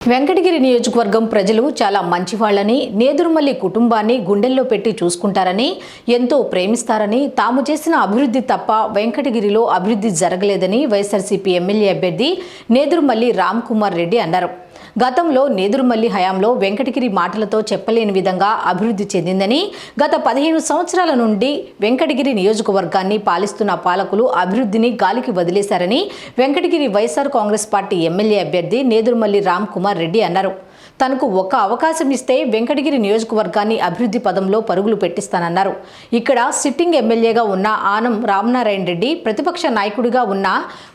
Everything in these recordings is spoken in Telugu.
వెంకటగిరి నియోజకవర్గం ప్రజలు చాలా మంచివాళ్ళని నేదురుమల్లి కుటుంబాన్ని గుండెల్లో పెట్టి చూసుకుంటారని ఎంతో ప్రేమిస్తారని తాము చేసిన అభివృద్ధి తప్ప వెంకటగిరిలో అభివృద్ధి జరగలేదని వైఎస్ఆర్సీపీ ఎమ్మెల్యే అభ్యర్థి నేదురుమల్లి రామ్ కుమార్ రెడ్డి అన్నారు. గతంలో నేదురుమల్లి హయాంలో వెంకటగిరి మాటలతో చెప్పలేని విధంగా అభివృద్ధి చెందిందని గత పదిహేను సంవత్సరాల నుండి వెంకటగిరి నియోజకవర్గాన్ని పాలిస్తున్న పాలకులు అభివృద్ధిని గాలికి వదిలేశారని Venkatagiri YSR Congress party MLA అభ్యర్థి నేదురుమల్లి రామ్ కుమార్ రెడ్డి అన్నారు. తనకు ఒక్క అవకాశం ఇస్తే వెంకటగిరి నియోజకవర్గాన్ని అభివృద్ధి పదంలో పరుగులు పెట్టిస్తానన్నారు. ఇక్కడ సిట్టింగ్ ఎమ్మెల్యేగా ఉన్న ఆనం రామనారాయణ రెడ్డి ప్రతిపక్ష నాయకుడిగా ఉన్న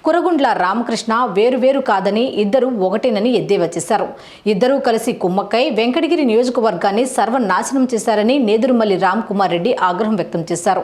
కురగుండ్ల రామకృష్ణ వేరువేరు కాదని ఇద్దరు ఒకటేనని ఎద్దేవా చేశారు. ఇద్దరూ కలిసి కుమ్మక్కై వెంకటగిరి నియోజకవర్గాన్ని సర్వనాశనం చేశారని నేదురుమల్లి రామ్ కుమార్ రెడ్డి ఆగ్రహం వ్యక్తం చేశారు.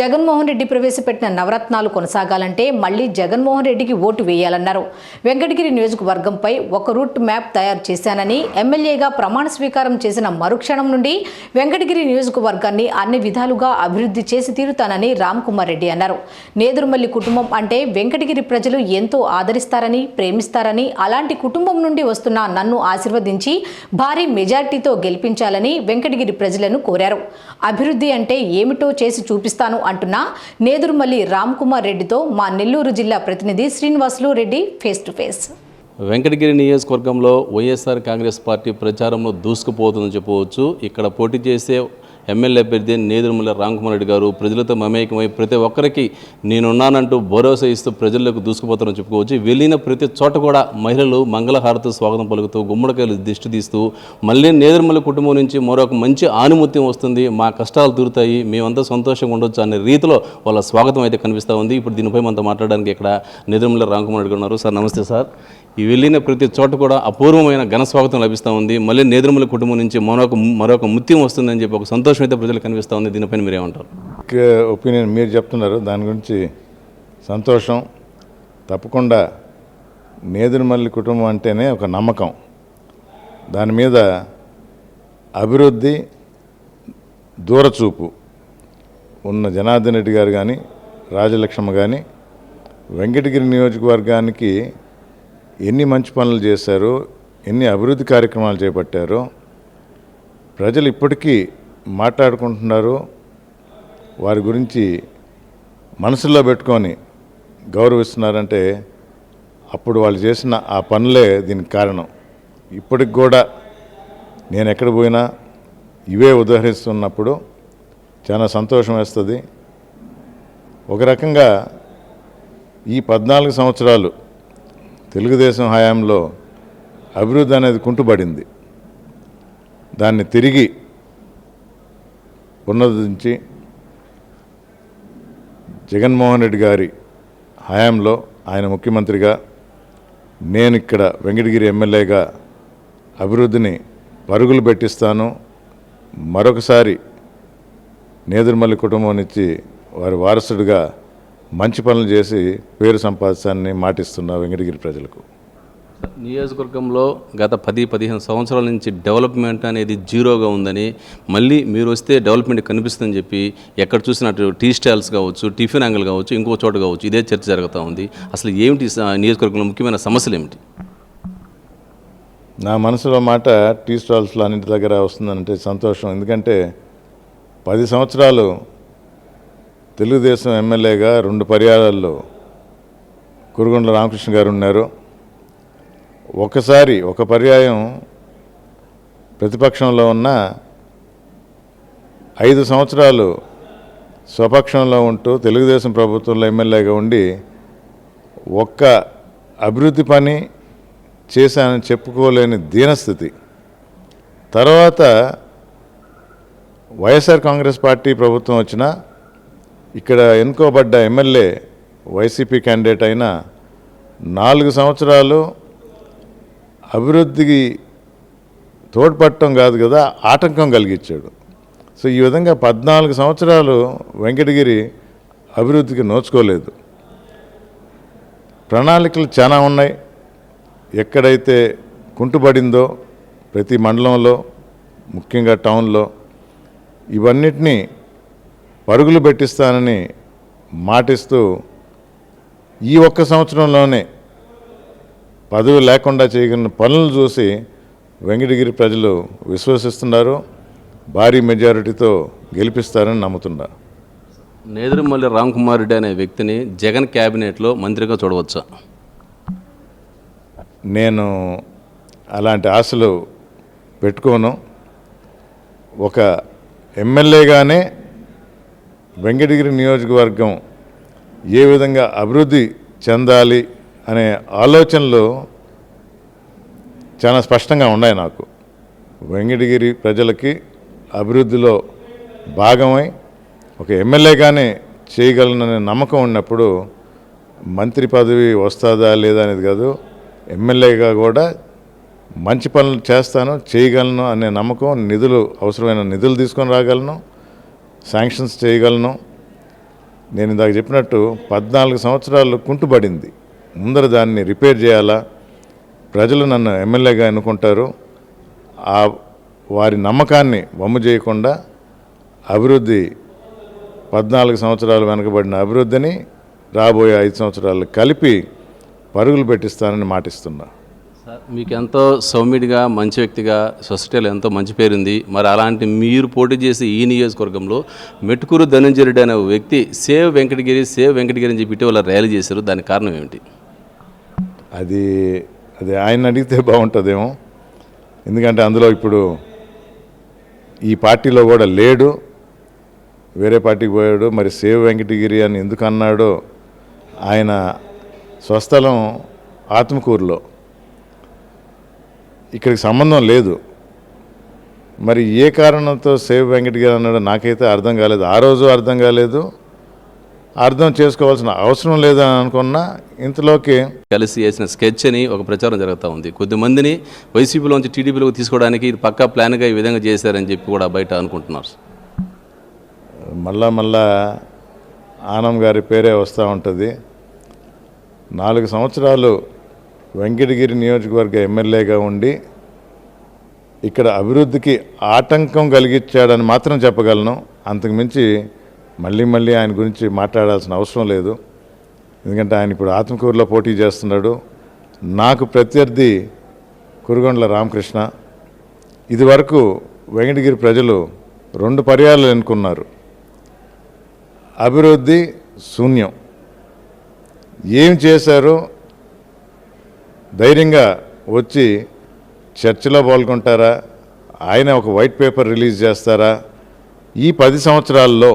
జగన్మోహన్ రెడ్డి ప్రవేశపెట్టిన నవరత్నాలు కొనసాగాలంటే మళ్ళీ జగన్మోహన్ రెడ్డికి ఓటు వేయాలన్నారు. వెంకటగిరి నియోజకవర్గంపై ఒక రూట్ మ్యాప్ తయారు చేశానని ఎమ్మెల్యేగా ప్రమాణ స్వీకారం చేసిన మరుక్షణం నుండి వెంకటగిరి నియోజకవర్గాన్ని అన్ని విధాలుగా అభివృద్ధి చేసి తీరుతానని రామ్ కుమార్ రెడ్డి అన్నారు. నేదురుమల్లి కుటుంబం అంటే వెంకటగిరి ప్రజలు ఎంతో ఆదరిస్తారని ప్రేమిస్తారని అలాంటి కుటుంబం నుండి వస్తున్న నన్ను ఆశీర్వదించి భారీ మెజార్టీతో గెలిపించాలని వెంకటగిరి ప్రజలను కోరారు. అభివృద్ధి అంటే ఏమిటో చేసి చూపిస్తాను అంటున్న నేదురుమల్లి రామ్ కుమార్ రెడ్డితో మా నెల్లూరు జిల్లా ప్రతినిధి Srinivasulu Reddy face to face. Venkatagiri నియోజకవర్గంలో వైఎస్ఆర్ కాంగ్రెస్ పార్టీ ప్రచారంలో దూసుకుపోతుందని చెప్పవచ్చు. ఇక్కడ పోటీ చేసే ఎమ్మెల్యే అభ్యర్థి నేదురుమల రామ్కుమార్ రెడ్డి గారు. ప్రజలతో మమేకమై ప్రతి ఒక్కరికి నేనున్నానంటూ భరోసా ఇస్తూ ప్రజల్లోకి దూసుకుపోతారని చెప్పుకోవచ్చు. వెళ్ళిన ప్రతి చోట కూడా మహిళలు మంగళహారతో స్వాగతం పలుకుతూ గుమ్మడికాయలు దిష్టి తీస్తూ మళ్ళీ నేదురుమల కుటుంబం నుంచి మరొక మంచి ఆనుమత్యం వస్తుంది. మా కష్టాలు తీరుతాయి మేమంతా సంతోషంగా ఉండొచ్చు అనే రీతిలో వాళ్ళ స్వాగతం అయితే కనిపిస్తూ ఉంది. ఇప్పుడు దీనిపై మనతో మాట్లాడడానికి ఇక్కడ నేదురుమల రామ్కుమార్ రెడ్డి గారు ఉన్నారు. సార్ నమస్తే సార్. ఈ వెళ్ళిన ప్రతి చోట కూడా అపూర్వమైన ఘన స్వాగతం లభిస్తూ ఉంది. మళ్ళీ నేదురుమల కుటుంబం నుంచి మరొక మరొక ముత్యం వస్తుందని చెప్పి ఒక సంతోషం అయితే ప్రజలు కనిపిస్తూ ఉంది. దీనిపైన మీరేమంటారు ఒపీనియన్ మీరు చెప్తున్నారు. దాని గురించి సంతోషం. తప్పకుండా నేదురుమల్లి కుటుంబం అంటేనే ఒక నమ్మకం. దాని మీద అభివృద్ధి దూరచూపు ఉన్న జనార్దన్ రెడ్డి గారు కానీ రాజలక్ష్మ కానీ వెంకటగిరి నియోజకవర్గానికి ఎన్ని మంచి పనులు చేశారో ఎన్ని అభివృద్ధి కార్యక్రమాలు చేపట్టారో ప్రజలు ఇప్పటికీ మాట్లాడుకుంటున్నారు వారి గురించి మనసులో పెట్టుకొని గౌరవిస్తున్నారంటే అప్పుడు వాళ్ళు చేసిన ఆ పనులే దీనికి కారణం. ఇప్పటికి కూడా నేను ఎక్కడ పోయినా ఇవే ఉదహరిస్తున్నప్పుడు చాలా సంతోషం వేస్తుంది. ఒక రకంగా ఈ పద్నాలుగు సంవత్సరాలు తెలుగుదేశం హయాంలో అభివృద్ధి అనేది కుంటుపడింది దాన్ని తిరిగి ఉన్నదించి జగన్మోహన్ రెడ్డి గారి హయాంలో ఆయన ముఖ్యమంత్రిగా నేను ఇక్కడ వెంకటగిరి ఎమ్మెల్యేగా అభివృద్ధిని పరుగులు పెట్టిస్తాను. మరొకసారి నేదురుమల్లి కుటుంబం నుంచి వారి వారసుడిగా మంచి పనులు చేసి పేరు సంపాదిస్తానని మాటిస్తున్నా వెంకటగిరి ప్రజలకు. నియోజకవర్గంలో గత పది పదిహేను సంవత్సరాల నుంచి డెవలప్మెంట్ అనేది జీరోగా ఉందని మళ్ళీ మీరు వస్తే డెవలప్మెంట్ కనిపిస్తుందని చెప్పి ఎక్కడ చూసినట్టు టీ స్టాల్స్ కావచ్చు టిఫిన్ యాంగిల్ కావచ్చు ఇంకో చోట కావచ్చు ఇదే చర్చ జరుగుతూ ఉంది. అసలు ఏమిటి నియోజకవర్గంలో ముఖ్యమైన సమస్యలు ఏమిటి? నా మనసులో మాట టీ స్టాల్స్లో అన్నింటి దగ్గర వస్తుందంటే సంతోషం. ఎందుకంటే పది సంవత్సరాలు తెలుగుదేశం ఎమ్మెల్యేగా రెండు పర్యాయాల్లో కురుగొండ రామకృష్ణ గారు ఉన్నారు. ఒకసారి ఒక పర్యాయం ప్రతిపక్షంలో ఉన్న ఐదు సంవత్సరాలు స్వపక్షంలో ఉంటూ తెలుగుదేశం ప్రభుత్వంలో ఎమ్మెల్యేగా ఉండి ఒక్క అభివృద్ధి పని చేశానని చెప్పుకోలేని దీనస్థితి. తర్వాత వైఎస్ఆర్ కాంగ్రెస్ పార్టీ ప్రభుత్వం వచ్చిన ఇక్కడ ఎన్నుకోబడ్డ ఎమ్మెల్యే వైసీపీ క్యాండిడేట్ అయిన నాలుగు సంవత్సరాలు అభివృద్ధికి తోడ్పడటం కాదు కదా ఆటంకం కలిగించాడు. సో ఈ విధంగా పద్నాలుగు సంవత్సరాలు వెంకటగిరి అభివృద్ధికి నోచుకోలేదు. ప్రణాళికలు చాలా ఉన్నాయి. ఎక్కడైతే కుంటుపడిందో ప్రతి మండలంలో ముఖ్యంగా టౌన్లో ఇవన్నిటినీ పరుగులు పెట్టిస్తానని మాటిస్తూ ఈ ఒక్క సంవత్సరంలోనే పదవి లేకుండా చేయగలిగిన పనులు చూసి వెంకటగిరి ప్రజలు విశ్వసిస్తున్నారు. భారీ మెజారిటీతో గెలిపిస్తారని నమ్ముతున్నారు నేదురుమల్లి రామ్ కుమార్ రెడ్డి అనే వ్యక్తిని జగన్ క్యాబినెట్లో మంత్రిగా చూడవచ్చా? నేను అలాంటి ఆశలు పెట్టుకోను. ఒక ఎమ్మెల్యేగానే వెంకటగిరి నియోజకవర్గం ఏ విధంగా అభివృద్ధి చెందాలి అనే ఆలోచనలు చాలా స్పష్టంగా ఉన్నాయి నాకు. వెంకటగిరి ప్రజలకి అభివృద్ధిలో భాగమై ఒక ఎమ్మెల్యేగానే చేయగలననే నమ్మకం ఉన్నప్పుడు మంత్రి పదవి వస్తుందా లేదా అనేది కాదు ఎమ్మెల్యేగా కూడా మంచి పనులు చేస్తాను చేయగలను అనే నమ్మకం నిధులు అవసరమైన నిధులు తీసుకొని రాగలను. శాంక్షన్స్ చేయగలను. నేను ఇందాక చెప్పినట్టు పద్నాలుగు సంవత్సరాలు కుంటుపడింది ముందర దాన్ని రిపేర్ చేయాలా? ప్రజలు నన్ను ఎమ్మెల్యేగా ఎన్నుకుంటారు. ఆ వారి నమ్మకాన్ని వమ్ము చేయకుండా అభివృద్ధి పద్నాలుగు సంవత్సరాలు వెనుకబడిన అభివృద్ధిని రాబోయే ఐదు సంవత్సరాలు కలిపి పరుగులు పెట్టిస్తానని మాటిస్తున్నా. సార్ మీకు ఎంతో సౌమ్యుడిగా మంచి వ్యక్తిగా సొసైటీలో ఎంతో మంచి పేరుంది. మరి అలాంటి మీరు పోటీ చేసి ఈ నియోజకవర్గంలో మెట్టుకూరు ధనంజయ రెడ్డి అనే వ్యక్తి సేవ్ వెంకటగిరి సేవ్ వెంకటగిరి అని చెప్పి ఇటీవల ర్యాలీ చేశారు. దానికి కారణం ఏమిటి? అది అది ఆయన అడిగితే బాగుంటుందేమో. ఎందుకంటే అందులో ఇప్పుడు ఈ పార్టీలో కూడా లేడు. వేరే పార్టీకి పోయాడు. మరి సేవ్ వెంకటగిరి అని ఎందుకు అన్నాడో ఆయన స్వస్థలం ఆత్మకూరులో. ఇక్కడికి సంబంధం లేదు. మరి ఏ కారణంతో సేవ్ వెంకటగిరి అన్నాడో నాకైతే అర్థం కాలేదు. ఆ రోజు అర్థం కాలేదు. అర్థం చేసుకోవాల్సిన అవసరం లేదని అనుకున్నా. ఇంతలోకి కలిసి వేసిన స్కెచ్ అని ఒక ప్రచారం జరుగుతూ ఉంది. కొద్దిమందిని వైసీపీలోంచి టీడీపీలోకి తీసుకోవడానికి ఇది పక్కా ప్లాన్గా ఈ విధంగా చేశారని చెప్పి కూడా బయట అనుకుంటున్నారు. మళ్ళా మళ్ళా ఆనం గారి పేరే వస్తూ ఉంటుంది. నాలుగు సంవత్సరాలు వెంకటగిరి నియోజకవర్గ ఎమ్మెల్యేగా ఉండి ఇక్కడ అభివృద్ధికి ఆటంకం కలిగించాడని మాత్రం చెప్పగలను. అంతకుమించి మళ్ళీ మళ్ళీ ఆయన గురించి మాట్లాడాల్సిన అవసరం లేదు. ఎందుకంటే ఆయన ఇప్పుడు ఆత్మకూరులో పోటీ చేస్తున్నాడు. నాకు ప్రత్యర్థి కురుగొండల రామకృష్ణ. ఇదివరకు వెంకటగిరి ప్రజలు రెండు పర్యాలు ఎన్నుకున్నారు. అభివృద్ధి శూన్యం. ఏం చేశారో? ధైర్యంగా వచ్చి చర్చలో పాల్గొంటారా? ఆయన ఒక వైట్ పేపర్ రిలీజ్ చేస్తారా? ఈ పది సంవత్సరాల్లో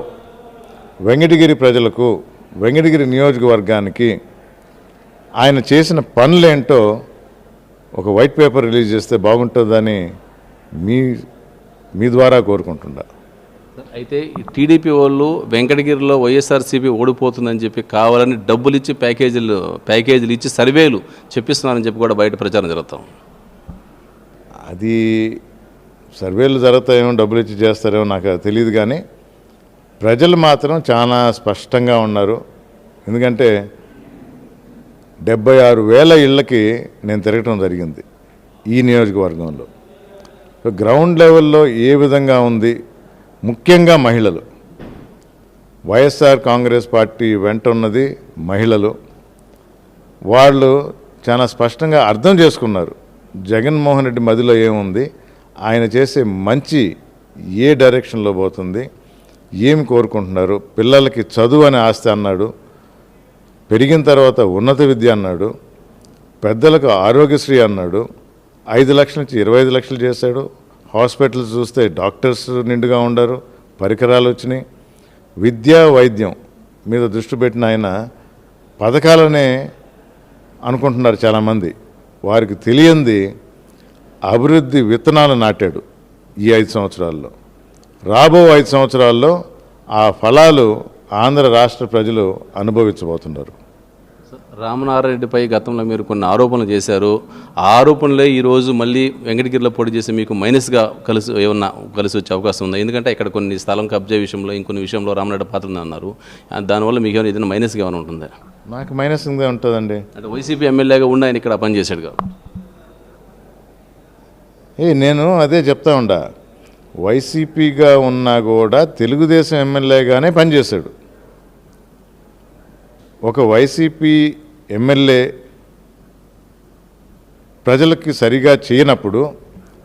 వెంకటగిరి ప్రజలకు వెంకటగిరి నియోజకవర్గానికి ఆయన చేసిన పనులేంటో ఒక వైట్ పేపర్ రిలీజ్ చేస్తే బాగుంటుందని మీ మీ ద్వారా కోరుకుంటున్నా. అయితే టీడీపీ వాళ్ళు వెంకటగిరిలో వైఎస్ఆర్సీపీ ఓడిపోతుందని చెప్పి కావాలని డబ్బులు ఇచ్చి ప్యాకేజీలు ప్యాకేజీలు ఇచ్చి సర్వేలు చెప్పిస్తున్నారని చెప్పి కూడా బయట ప్రచారం జరుగుతాం. అది సర్వేలు జరుగుతాయేమో డబ్బులు ఇచ్చి చేస్తారేమో నాకు తెలియదు కానీ ప్రజలు మాత్రం చాలా స్పష్టంగా ఉన్నారు. ఎందుకంటే డెబ్బై ఆరు వేల ఇళ్ళకి నేను తిరగటం జరిగింది ఈ నియోజకవర్గంలో. గ్రౌండ్ లెవెల్లో ఏ విధంగా ఉంది ముఖ్యంగా మహిళలు. వైఎస్ఆర్ కాంగ్రెస్ పార్టీ వెంట ఉన్నది మహిళలు. వాళ్ళు చాలా స్పష్టంగా అర్థం చేసుకున్నారు. జగన్మోహన్ రెడ్డి మదిలో ఏముంది? ఆయన చేసే మంచి ఏ డైరెక్షన్లో పోతుంది? ఏమి కోరుకుంటున్నారు? పిల్లలకి చదువు అనే ఆస్తి అన్నాడు. పెరిగిన తర్వాత ఉన్నత విద్య అన్నాడు. పెద్దలకు ఆరోగ్యశ్రీ అన్నాడు. ఐదు లక్షల నుంచి ఇరవై ఐదు లక్షలు చేశాడు. హాస్పిటల్స్ చూస్తే డాక్టర్స్ నిండుగా ఉండరు పరికరాలు వచ్చినాయి. విద్యా వైద్యం మీద దృష్టి పెట్టిన ఆయన పథకాలనే అనుకుంటున్నారు చాలామంది. వారికి తెలియంది అభివృద్ధి విత్తనాలు నాటాడు ఈ ఐదు సంవత్సరాల్లో. రాబో ఐదు సంవత్సరాల్లో ఆ ఫలాలు ఆంధ్ర రాష్ట్ర ప్రజలు అనుభవించబోతున్నారు. రామనారాయణరెడ్డిపై గతంలో మీరు కొన్ని ఆరోపణలు చేశారు. ఆ ఆరోపణలే ఈరోజు మళ్ళీ వెంకటగిరిలో పోటీ చేసి మీకు మైనస్గా కలిసి ఏమన్నా కలిసి వచ్చే అవకాశం ఉందా? ఎందుకంటే ఇక్కడ కొన్ని స్థలం కబ్జా విషయంలో ఇంకొన్ని విషయంలో రామనాయుడు పాత్ర అన్నారు దానివల్ల మీకు ఏమైనా ఏదైనా మైనస్గా ఏమైనా ఉంటుందా? నాకు మైనస్గా ఉంటుందండి. అంటే వైసీపీ ఎమ్మెల్యేగా ఉండి ఆయన ఇక్కడ పనిచేశాడు కాబట్టి ఏ నేను అదే చెప్తా ఉండా. వైసీపీగా ఉన్నా కూడా తెలుగుదేశం ఎమ్మెల్యేగానే పనిచేశాడు ఒక వైసీపీ ఎమ్మెల్యే ప్రజలకి సరిగా చేయనప్పుడు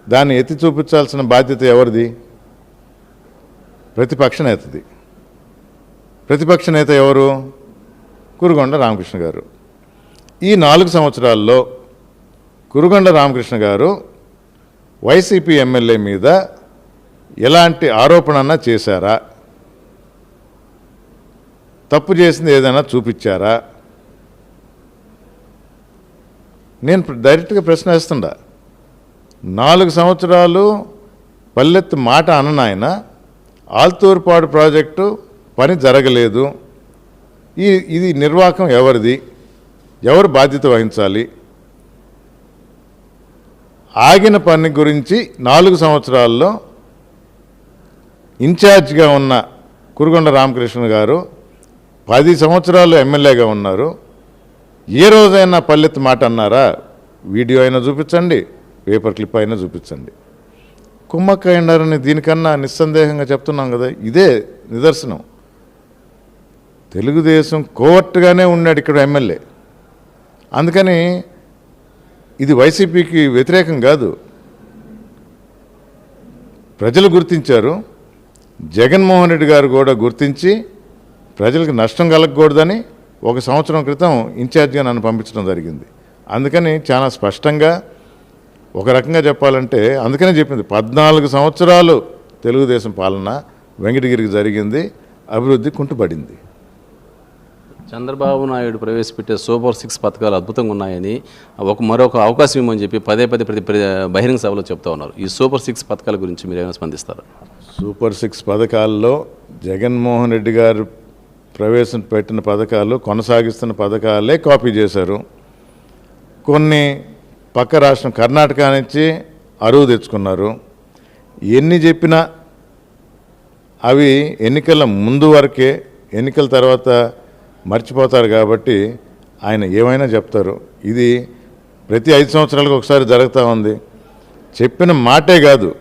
దాన్ని ఎత్తి చూపించాల్సిన బాధ్యత ఎవరిది? ప్రతిపక్ష నేతది. ప్రతిపక్ష నేత ఎవరు? కురుగొండ రామకృష్ణ గారు. ఈ నాలుగు సంవత్సరాల్లో కురుగొండ రామకృష్ణ గారు వైసీపీ ఎమ్మెల్యే మీద ఎలాంటి ఆరోపణన్నా చేశారా? తప్పు చేసింది ఏదైనా చూపించారా? నేను డైరెక్ట్గా ప్రశ్న వేస్తుండా. నాలుగు సంవత్సరాలు పల్లెత్తు మాట అననాయన ఆల్తూర్పాడు ప్రాజెక్టు పని జరగలేదు. ఈ ఇది నిర్వాహకం ఎవరిది? ఎవరు బాధ్యత వహించాలి? ఆగిన పని గురించి నాలుగు సంవత్సరాల్లో ఇన్ఛార్జ్గా ఉన్న కురుగొండ రామకృష్ణ గారు పది సంవత్సరాలు ఎమ్మెల్యేగా ఉన్నారు. ఏ రోజైనా పల్లెత్తు మాట అన్నారా? వీడియో అయినా చూపించండి పేపర్ క్లిప్ అయినా చూపించండి. కుమ్మక్క అన్నారని దీనికన్నా నిస్సందేహంగా చెప్తున్నాం కదా ఇదే నిదర్శనం. తెలుగుదేశం కోవర్ట్గానే ఉన్నాడు ఇక్కడ ఎమ్మెల్యే. అందుకని ఇది వైసీపీకి వ్యతిరేకం కాదు. ప్రజలు గుర్తించారు జగన్మోహన్ రెడ్డి గారు కూడా గుర్తించి ప్రజలకు నష్టం కలగకూడదని ఒక సంవత్సరం క్రితం ఇన్ఛార్జిగా నన్ను పంపించడం జరిగింది. అందుకని చాలా స్పష్టంగా ఒక రకంగా చెప్పాలంటే అందుకనే చెప్పింది పద్నాలుగు సంవత్సరాలు తెలుగుదేశం పాలన వెంకటగిరికి జరిగింది అభివృద్ధి కుంటుపడింది. చంద్రబాబు నాయుడు ప్రవేశపెట్టే సూపర్ సిక్స్ పథకాలు అద్భుతంగా ఉన్నాయని ఒక మరొక అవకాశం ఇవ్వమని చెప్పి పదే పదే ప్రతి ప్రతి బహిరంగ సభలో చెప్తా ఉన్నారు. ఈ సూపర్ సిక్స్ పథకాల గురించి మీరు ఏమైనా స్పందిస్తారు? సూపర్ సిక్స్ పథకాల్లో జగన్మోహన్ రెడ్డి గారు ప్రవేశపెట్టిన పథకాలు కొనసాగిస్తున్న పథకాలే కాపీ చేశారు. కొన్ని పక్క రాష్ట్రం కర్ణాటక నుంచి అరువు తెచ్చుకున్నారు. ఎన్ని చెప్పినా అవి ఎన్నికల ముందు వరకే ఎన్నికల తర్వాత మర్చిపోతారు కాబట్టి ఆయన ఏమైనా చెప్తారు. ఇది ప్రతి ఐదు సంవత్సరాలకు ఒకసారి జరుగుతూ ఉంది. చెప్పిన మాటే కాదు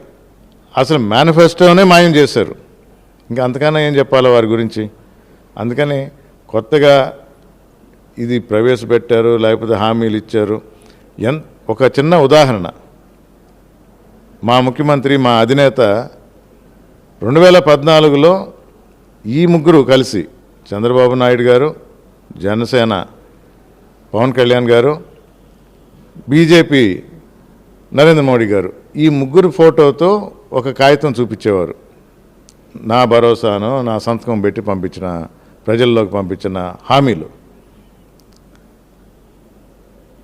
అసలు మేనిఫెస్టోనే మాయం చేశారు. ఇంకా అంతకన్నా ఏం చెప్పాలి వారి గురించి? అందుకని కొత్తగా ఇది ప్రవేశపెట్టారు లేకపోతే హామీలు ఇచ్చారు. ఎన్ ఒక చిన్న ఉదాహరణ. మా ముఖ్యమంత్రి మా అధినేత రెండు వేల పద్నాలుగులో ఈ ముగ్గురు కలిసి చంద్రబాబు నాయుడు గారు జనసేన పవన్ కళ్యాణ్ గారు బీజేపీ నరేంద్ర మోడీ గారు ఈ ముగ్గురు ఫోటోతో ఒక కాగితం చూపించేవారు. నా భరోసాను నా సంతకం పెట్టి పంపించిన ప్రజల్లోకి పంపించిన హామీలు.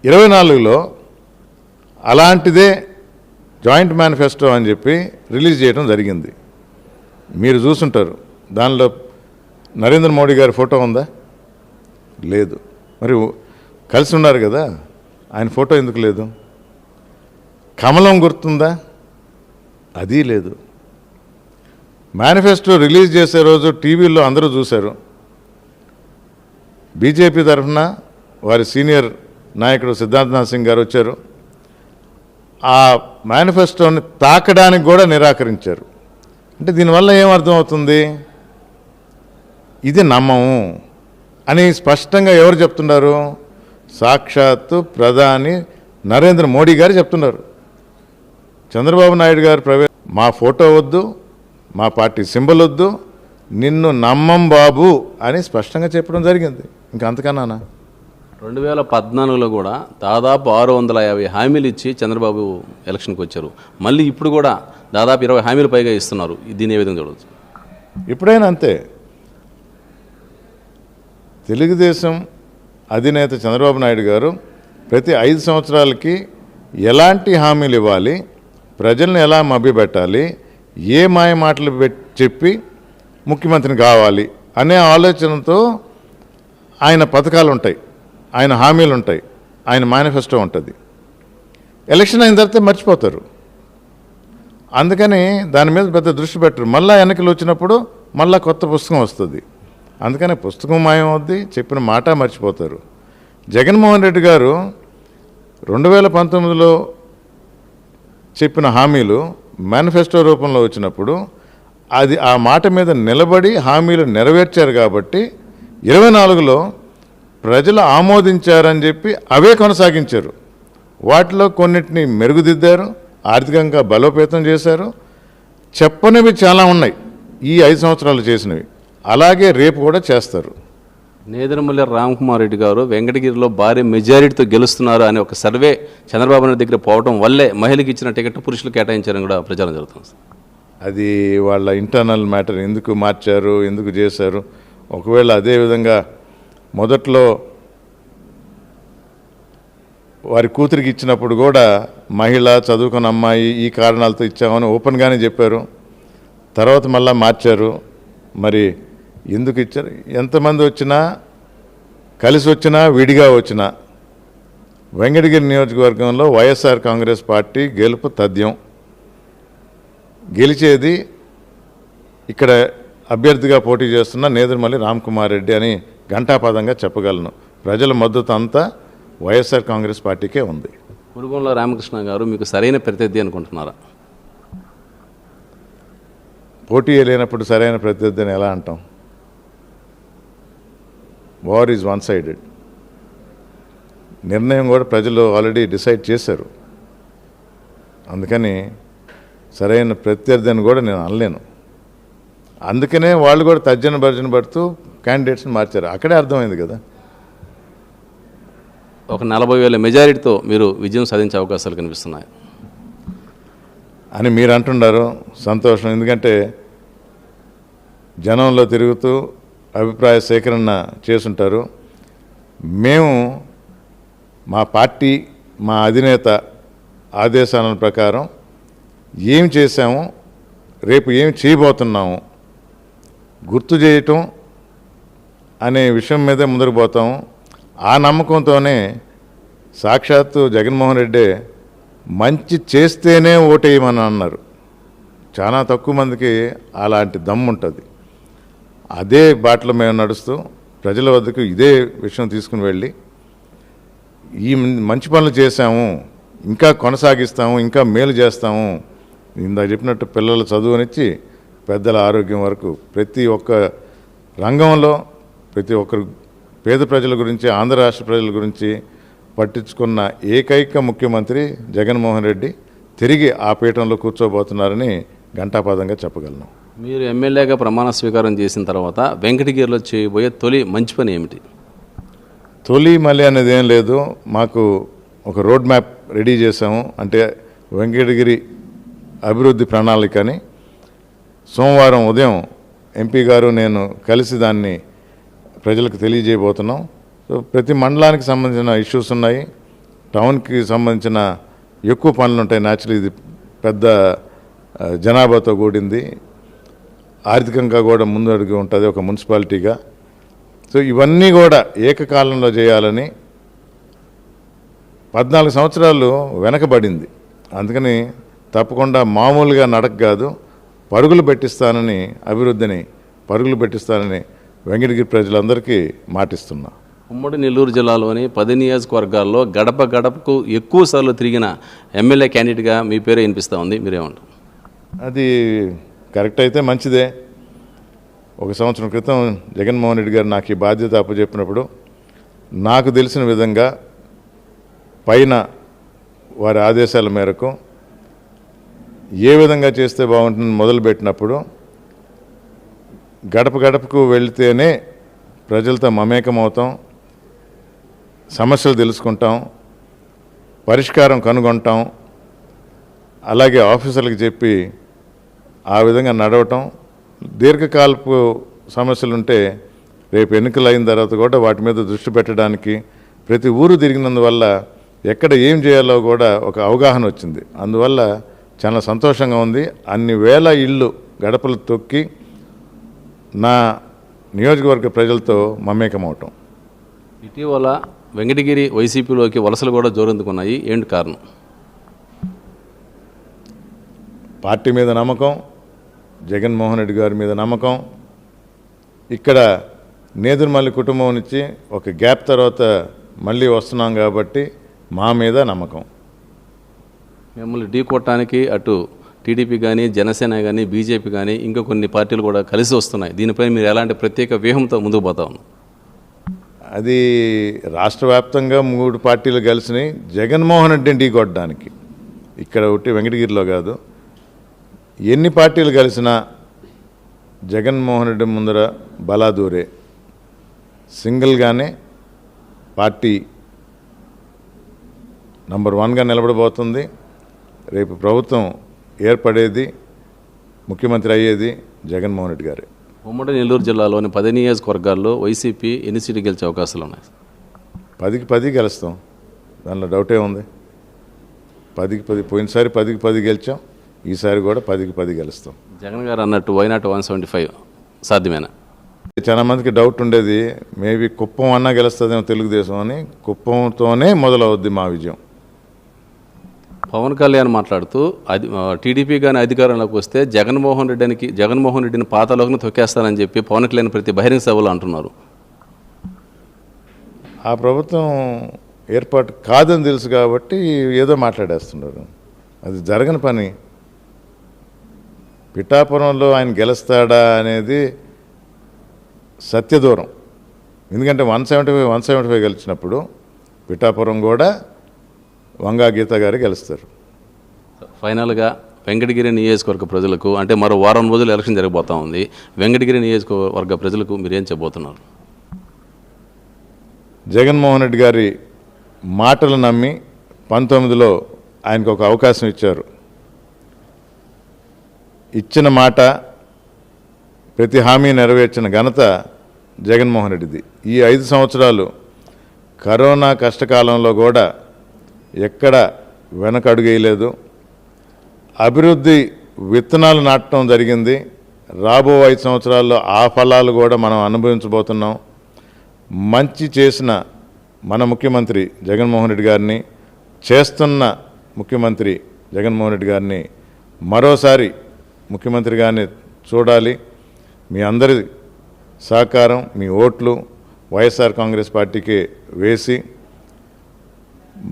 ఇరవై నాలుగులో అలాంటిదే జాయింట్ మేనిఫెస్టో అని చెప్పి రిలీజ్ చేయడం జరిగింది. మీరు చూసుంటారు. దానిలో నరేంద్ర మోడీ గారి ఫోటో ఉందా? లేదు. మరి కలిసి ఉన్నారు కదా. ఆయన ఫోటో ఎందుకు లేదు? కమలం గుర్తుందా? అది లేదు. మేనిఫెస్టో రిలీజ్ చేసే రోజు టీవీలో అందరూ చూశారు. బీజేపీ తరఫున వారి సీనియర్ నాయకుడు సిద్ధార్థనాథ్ సింగ్ గారు వచ్చారు. ఆ మేనిఫెస్టోని తాకడానికి కూడా నిరాకరించారు. అంటే దీనివల్ల ఏం అర్థమవుతుంది? ఇది నమ్మము అని స్పష్టంగా ఎవరు చెప్తున్నారు? సాక్షాత్తు ప్రధాని నరేంద్ర మోడీ గారు చెప్తున్నారు. చంద్రబాబు నాయుడు గారు ప్రవే మా ఫోటో వద్దు మా పార్టీ సింబల్ వద్దు నిన్ను నమ్మం బాబు అని స్పష్టంగా చెప్పడం జరిగింది. ఇంకా అంతకన్నానా రెండు వేల పద్నాలుగులో కూడా దాదాపు ఆరు వందల యాభై హామీలు ఇచ్చి చంద్రబాబు ఎలక్షన్కి వచ్చారు. మళ్ళీ ఇప్పుడు కూడా దాదాపు ఇరవై హామీలు పైగా ఇస్తున్నారు. దీన్ని ఏ విధంగా చూడవచ్చు ఎప్పుడైనా అంతే. తెలుగుదేశం అధినేత చంద్రబాబు నాయుడు గారు ప్రతి ఐదు సంవత్సరాలకి ఎలాంటి హామీలు ఇవ్వాలి ప్రజల్ని ఎలా మభ్యపెట్టాలి ఏ మాయ మాటలు చెప్పి ముఖ్యమంత్రిని కావాలి అనే ఆలోచనతో ఆయన పథకాలు ఉంటాయి ఆయన హామీలు ఉంటాయి ఆయన మేనిఫెస్టో ఉంటుంది. ఎలక్షన్ అయిన తర్వాత మర్చిపోతారు. అందుకని దాని మీద పెద్ద దృష్టి పెట్టరు. మళ్ళీ ఎన్నికలు వచ్చినప్పుడు మళ్ళీ కొత్త పుస్తకం వస్తుంది. అందుకని పుస్తకం మాయమవుద్ది చెప్పిన మాట మర్చిపోతారు. జగన్మోహన్ రెడ్డి గారు రెండు వేల పంతొమ్మిదిలో చెప్పిన హామీలు మేనిఫెస్టో రూపంలో వచ్చినప్పుడు అది ఆ మాట మీద నిలబడి హామీలు నెరవేర్చారు కాబట్టి ఇరవై నాలుగులో ప్రజలు ఆమోదించారని చెప్పి అవే కొనసాగించారు. వాటిలో కొన్నిటిని మెరుగుదిద్దారు ఆర్థికంగా బలోపేతం చేశారు. చెప్పనివి చాలా ఉన్నాయి. ఈ ఐదు సంవత్సరాలు చేసినవి. అలాగే రేపు కూడా చేస్తారు. నేదురుమల్లి రామ్కుమార్ రెడ్డి గారు వెంకటగిరిలో భారీ మెజారిటీతో గెలుస్తున్నారు అనే ఒక సర్వే చంద్రబాబు నాయుడు దగ్గర పోవడం వల్లే మహిళకి ఇచ్చిన టికెట్ పురుషులు కేటాయించారని కూడా ప్రచారం జరుగుతుంది. అది వాళ్ళ ఇంటర్నల్ మ్యాటర్ ఎందుకు మార్చారు? ఎందుకు చేశారు? ఒకవేళ అదేవిధంగా మొదట్లో వారి కూతురికి ఇచ్చినప్పుడు కూడా మహిళ చదువుకున్న అమ్మాయి ఈ కారణాలతో ఇచ్చామని ఓపెన్గానే చెప్పారు. తర్వాత మళ్ళీ మార్చారు. మరి ఎందుకు ఇచ్చారు? ఎంతమంది వచ్చినా కలిసి వచ్చినా విడిగా వచ్చినా వెంకటగిరి నియోజకవర్గంలో వైఎస్ఆర్ కాంగ్రెస్ పార్టీ గెలుపు తథ్యం. గెలిచేది ఇక్కడ అభ్యర్థిగా పోటీ చేస్తున్న నేదురుమల్లి రామ్కుమార్ రెడ్డి అని ఘంటాపదంగా చెప్పగలను. ప్రజల మద్దతు అంతా వైఎస్ఆర్ కాంగ్రెస్ పార్టీకే ఉంది. కురుగంలో రామకృష్ణ గారు మీకు సరైన ప్రత్యర్థి అనుకుంటున్నారా? పోటీ లేనప్పుడు సరైన ప్రత్యర్థిని ఎలా అంటాం? వార్ ఈజ్ వన్ సైడెడ్ నిర్ణయం కూడా ప్రజలు ఆల్రెడీ డిసైడ్ చేశారు. అందుకని సరైన ప్రత్యర్థి అని కూడా నేను అనలేను. అందుకనే వాళ్ళు కూడా తర్జన భర్జన పడుతూ క్యాండిడేట్స్ని మార్చారు. అక్కడే అర్థమైంది కదా. ఒక నలభై వేల మెజారిటీతో మీరు విజయం సాధించే అవకాశాలు కనిపిస్తున్నాయి. అని మీరు అంటున్నారు. సంతోషం. ఎందుకంటే జనంలో తిరుగుతూ అభిప్రాయ సేకరణ చేసుంటారు మేము మా పార్టీ మా అధినేత ఆదేశాల ప్రకారం ఏం చేశాము రేపు ఏం చేయబోతున్నాము గుర్తు చేయటం అనే విషయం మీదే ముందుకు పోతాము ఆ నమ్మకంతోనే సాక్షాత్తు జగన్మోహన్ రెడ్డి మంచి చేస్తేనే ఓటేయమని అన్నారు. చాలా తక్కువ మందికి అలాంటి దమ్ము ఉంటుంది. అదే బాటలో మేము నడుస్తూ ప్రజల వద్దకు ఇదే విషయం తీసుకుని వెళ్ళి ఈ మంచి పనులు చేశాము ఇంకా కొనసాగిస్తాము ఇంకా మేలు చేస్తాము ఇందాక చెప్పినట్టు పిల్లల చదువునిచ్చి పెద్దల ఆరోగ్యం వరకు ప్రతి ఒక్క రంగంలో ప్రతి ఒక్కరు పేద ప్రజల గురించి ఆంధ్ర రాష్ట్ర ప్రజల గురించి పట్టించుకున్న ఏకైక ముఖ్యమంత్రి జగన్మోహన్ రెడ్డి తిరిగి ఆ పీఠంలో కూర్చోబోతున్నారని ఘంటాపాదంగా చెప్పగలను. మీరు ఎమ్మెల్యేగా ప్రమాణ స్వీకారం చేసిన తర్వాత వెంకటగిరిలో చేయబోయే తొలి మంచి పని ఏమిటి? తొలి మళ్ళీ అనేది ఏం లేదు. మాకు ఒక రోడ్ మ్యాప్ రెడీ చేసాము అంటే వెంకటగిరి అభివృద్ధి ప్రణాళికని సోమవారం ఉదయం ఎంపీ గారు నేను కలిసి దాన్ని ప్రజలకు తెలియజేయబోతున్నాం. సో ప్రతి మండలానికి సంబంధించిన ఇష్యూస్ ఉన్నాయి. టౌన్కి సంబంధించిన ఎక్కువ పనులు ఉంటాయి. న్యాచురల్ ఇది పెద్ద జనాభాతో కూడింది. ఆర్థికంగా కూడా ముందడుగు ఉంటుంది ఒక మున్సిపాలిటీగా. సో ఇవన్నీ కూడా ఏకకాలంలో చేయాలని పద్నాలుగు సంవత్సరాలు వెనకబడింది. అందుకని తప్పకుండా మామూలుగా నడక కాదు. పరుగులు పెట్టిస్తానని అభివృద్ధిని పరుగులు పెట్టిస్తానని వెంకటగిరి ప్రజలందరికీ మాటిస్తున్నా. ఉమ్మడి నెల్లూరు జిల్లాలోని పది నియోజకవర్గాల్లో గడప గడపకు ఎక్కువ సార్లు తిరిగిన ఎమ్మెల్యే క్యాండిడేట్గా మీ పేరే వినిపిస్తూ ఉంది. మీరేమంటారు అది కరెక్ట్ అయితే మంచిదే. ఒక సంవత్సరం క్రితం జగన్మోహన్ రెడ్డి గారు నాకు ఈ బాధ్యత అప్పచెప్పినప్పుడు నాకు తెలిసిన విధంగా పైన వారి ఆదేశాల మేరకు ఏ విధంగా చేస్తే బాగుంటుంది మొదలుపెట్టినప్పుడు గడప గడపకు వెళితేనే ప్రజలతో మమేకమవుతాం సమస్యలు తెలుసుకుంటాం పరిష్కారం కనుగొంటాం. అలాగే ఆఫీసర్లకు చెప్పి ఆ విధంగా నడవటం. దీర్ఘకాలపు సమస్యలు ఉంటే రేపు ఎన్నికలు అయిన తర్వాత కూడా వాటి మీద దృష్టి పెట్టడానికి ప్రతి ఊరు తిరిగినందువల్ల ఎక్కడ ఏం చేయాలో కూడా ఒక అవగాహన వచ్చింది. అందువల్ల చాలా సంతోషంగా ఉంది. అన్ని వేల ఇళ్ళు గడపలు తొక్కి నా నియోజకవర్గ ప్రజలతో మమేకమవటం. ఇటీవల వెంకటగిరి వైసీపీలోకి వలసలు కూడా జోరందుకున్నాయి. ఏంటి కారణం? పార్టీ మీద నమ్మకం జగన్మోహన్ రెడ్డి గారి మీద నమ్మకం. ఇక్కడ నేదురుమల్లి కుటుంబం నుంచి ఒక గ్యాప్ తర్వాత మళ్ళీ వస్తున్నాం కాబట్టి మా మీద నమ్మకం. మిమ్మల్ని ఢీ కొట్టడానికి అటు టీడీపీ కానీ జనసేన కానీ బీజేపీ కానీ ఇంకా కొన్ని పార్టీలు కూడా కలిసి వస్తున్నాయి. దీనిపై మీరు ఎలాంటి ప్రత్యేక వ్యూహంతో ముందుకు పోతా అది రాష్ట్ర వ్యాప్తంగా మూడు పార్టీలు కలిసినాయి. జగన్మోహన్ రెడ్డిని ఢీకొట్టడానికి ఇక్కడ ఒకటి వెంకటగిరిలో కాదు. ఎన్ని పార్టీలు కలిసినా జగన్మోహన్ రెడ్డి ముందర బలాదూరే సింగిల్గానే పార్టీ నంబర్ వన్గా నిలబడబోతుంది. రేపు ప్రభుత్వం ఏర్పడేది ముఖ్యమంత్రి అయ్యేది జగన్మోహన్ రెడ్డి గారే. ఉమ్మడి నెల్లూరు జిల్లాలోని పది నియోజకవర్గాల్లో వైసీపీ ఎన్ని సీట్లు గెలిచే అవకాశాలు ఉన్నాయి? పదికి పది గెలుస్తాం. దానిలో డౌటే ఉంది. పదికి పది పోయినసారి పదికి పది గెలిచాం. ఈసారి కూడా పదికి పది గెలుస్తాం. జగన్ గారు అన్నట్టు వైనాట్ వన్ సెవెంటీ ఫైవ్ సాధ్యమేనా? చాలా మందికి డౌట్ ఉండేది. మేబీ కుప్పం అన్నా గెలుస్తుందేమో తెలుగుదేశం అని. కుప్పంతోనే మొదలవుద్ది మా విజయం. పవన్ కళ్యాణ్ మాట్లాడుతూ అది టీడీపీ కానీ అధికారంలోకి వస్తే జగన్మోహన్ రెడ్డికి జగన్మోహన్ రెడ్డిని పాతలోకి తొక్కేస్తానని చెప్పి పవన్ కళ్యాణ్ ప్రతి బహిరంగ సభలో అంటున్నారు. ఆ ప్రభుత్వం ఏర్పాటు కాదని తెలుసు కాబట్టి ఏదో మాట్లాడేస్తున్నారు. అది జరగని పని. పిఠాపురంలో ఆయన గెలుస్తాడా అనేది సత్యదూరం. ఎందుకంటే one seventy five one seventy five గెలిచినప్పుడు పిఠాపురం కూడా వంగా గీత గారు గెలుస్తారు. ఫైనల్గా వెంకటగిరి నియోజకవర్గ ప్రజలకు అంటే మరో వారం రోజులు ఎలక్షన్ జరగబోతా ఉంది. వెంకటగిరి నియోజకవర్గ ప్రజలకు మీరు ఏం చెప్పబోతున్నారు? జగన్మోహన్ రెడ్డి గారి మాటలు నమ్మి పంతొమ్మిదిలో ఆయనకు ఒక అవకాశం ఇచ్చారు. ఇచ్చిన మాట ప్రతి హామీ నెరవేర్చిన ఘనత జగన్మోహన్ రెడ్డిది. ఈ ఐదు సంవత్సరాలు కరోనా కష్టకాలంలో కూడా ఎక్కడ వెనకడుగేయలేదు. అభివృద్ధి విత్తనాలు నాటడం జరిగింది. రాబో ఐదు సంవత్సరాల్లో ఆ ఫలాలు కూడా మనం అనుభవించబోతున్నాం. మంచి చేసిన మన ముఖ్యమంత్రి జగన్మోహన్ రెడ్డి గారిని చేస్తున్న ముఖ్యమంత్రి జగన్మోహన్ రెడ్డి గారిని మరోసారి ముఖ్యమంత్రి గారిని చూడాలి. మీ అందరి సహకారం మీ ఓట్లు వైఎస్ఆర్ కాంగ్రెస్ పార్టీకి వేసి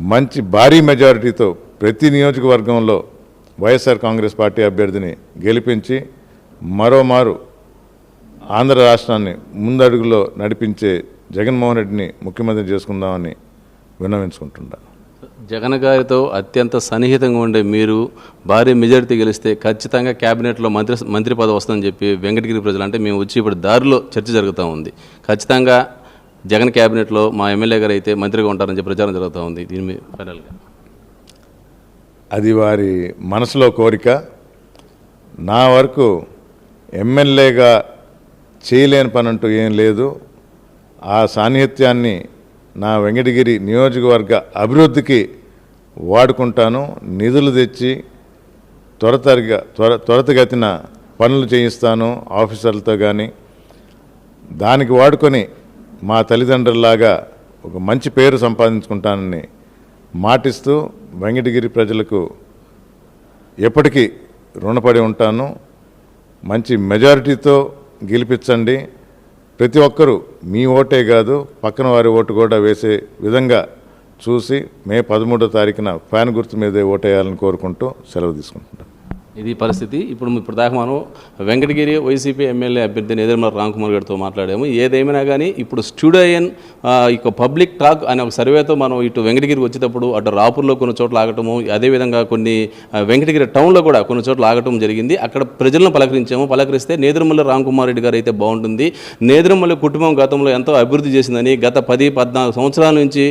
మంచి భారీ మెజారిటీతో ప్రతి నియోజకవర్గంలో వైఎస్ఆర్ కాంగ్రెస్ పార్టీ అభ్యర్థిని గెలిపించి మరోమారు ఆంధ్ర రాష్ట్రాన్ని ముందడుగులో నడిపించే జగన్మోహన్ రెడ్డిని ముఖ్యమంత్రి చేసుకుందామని విన్నవించుకుంటున్నాను జగన్ గారితో అత్యంత సన్నిహితంగా ఉండే మీరు భారీ మెజారిటీ గెలిస్తే ఖచ్చితంగా క్యాబినెట్లో మంత్రి మంత్రి పదవి వస్తుందని చెప్పి వెంకటగిరి ప్రజలు అంటే మేము వచ్చి ఇప్పుడు దారిలో చర్చ జరుగుతూ ఉంది. ఖచ్చితంగా జగన్ క్యాబినెట్లో మా ఎమ్మెల్యే గారు అయితే మంత్రిగా ఉంటారని చెప్పి ప్రచారం జరుగుతూ ఉంది. దీని మీద ఫైనల్గా. అది వారి మనసులో కోరిక. నా వరకు ఎమ్మెల్యేగా చేయలేని పని అంటూ ఏం లేదు. ఆ సాన్నిహిత్యాన్ని నా వెంకటగిరి నియోజకవర్గ అభివృద్ధికి వాడుకుంటాను. నిధులు తెచ్చి త్వరతరిగా త్వర త్వరతగతిన పనులు చేయిస్తాను. ఆఫీసర్లతో కానీ దానికి వాడుకొని మా తల్లిదండ్రుల్లాగా ఒక మంచి పేరు సంపాదించుకుంటానని మాటిస్తూ వెంకటగిరి ప్రజలకు ఎప్పటికీ రుణపడి ఉంటాను. మంచి మెజారిటీతో గెలిపించండి. ప్రతి ఒక్కరూ మీ ఓటే కాదు పక్కన వారి ఓటు కూడా వేసే విధంగా చూసి మే పదమూడో తారీఖున ఫ్యాన్ గుర్తు మీదే ఓటేయాలని కోరుకుంటూ సెలవు తీసుకుంటున్నాను. ఇది పరిస్థితి. ఇప్పుడు ఇప్పుడు దాకా మనం వెంకటగిరి వైసీపీ ఎమ్మెల్యే అభ్యర్థి నేదురుమల రామ్కుమార్ గారితో మాట్లాడాము. ఏదేమైనా కానీ ఇప్పుడు స్టూడియన్ ఇక పబ్లిక్ టాక్ అనే ఒక సర్వేతో మనం ఇటు వెంకటగిరి వచ్చేటప్పుడు అటు రాపూర్లో కొన్ని చోట్ల ఆగటము అదేవిధంగా కొన్ని వెంకటగిరి టౌన్లో కూడా కొన్ని చోట్ల ఆగటం జరిగింది. అక్కడ ప్రజలను పలకరించాము. పలకరిస్తే నేదురుమల రామ్కుమార్ రెడ్డి గారు అయితే బాగుంటుంది. నేదురుమల్ల కుటుంబం గతంలో ఎంతో అభివృద్ధి చేసిందని గత పది పద్నాలుగు సంవత్సరాల నుంచి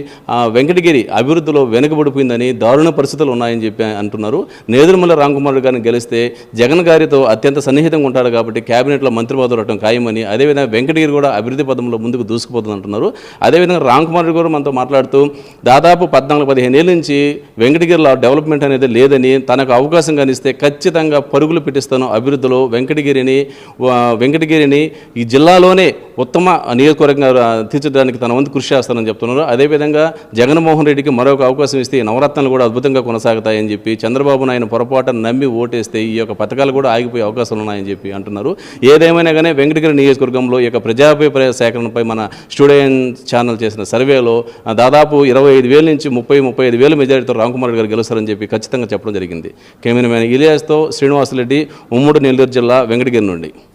వెంకటగిరి అభివృద్ధిలో వెనుకబడిపోయిందని దారుణ పరిస్థితులు ఉన్నాయని చెప్పి అంటున్నారు. నేదురుమల్ల రామ్కుమార్ రెడ్డి గారిని గెలిస్తే జగన్ గారితో అత్యంత సన్నిహితంగా ఉంటాడు కాబట్టి కేబినెట్లో మంత్రి పదవులు రావడం ఖాయమని అదేవిధంగా వెంకటగిరి కూడా అభివృద్ధి పదంలో ముందుకు దూసుకుపోతుంది అంటున్నారు అదేవిధంగా రామ్ కుమార్ రెడ్డి మనతో మాట్లాడుతూ దాదాపు పద్నాలుగు పదిహేను ఏళ్ళ నుంచి వెంకటగిరిలో డెవలప్మెంట్ అనేది లేదని తనకు అవకాశం కనిస్తే ఖచ్చితంగా పరుగులు పెట్టిస్తాను అభివృద్ధిలో వెంకటగిరిని వెంకటగిరిని ఈ జిల్లాలోనే ఉత్తమ నియోజకవర్గంగా తీర్చడానికి తన వంతు కృషి చేస్తానని చెప్తున్నారు. అదేవిధంగా జగన్మోహన్ రెడ్డికి మరొక అవకాశం ఇస్తే నవరత్నాలు కూడా అద్భుతంగా కొనసాగుతాయని చెప్పి చంద్రబాబు నాయన పొరపాటున నమ్మి చేస్తే ఈ యొక్క పథకాలు కూడా ఆగిపోయే అవకాశాలు ఉన్నాయని చెప్పి అంటున్నారు. ఏదేమైనా కానీ వెంకటగిరి నియోజకవర్గంలో ఈ యొక్క ప్రజాభిప్రాయ సేకరణపై మన స్టూడెంట్ ఛానల్ చేసిన సర్వేలో దాదాపు ఇరవై ఐదు వేల నుంచి ముప్పై ముప్పై ఐదు వేల మెజారిటీతో రామ్కుమార్ గారు గెలుస్తారని చెప్పి ఖచ్చితంగా చెప్పడం జరిగింది. కెమెరామెన్ ఇలియాస్తో శ్రీనివాసరెడ్డి ఉమ్మడి నెల్లూరు జిల్లా వెంకటగిరి నుండి.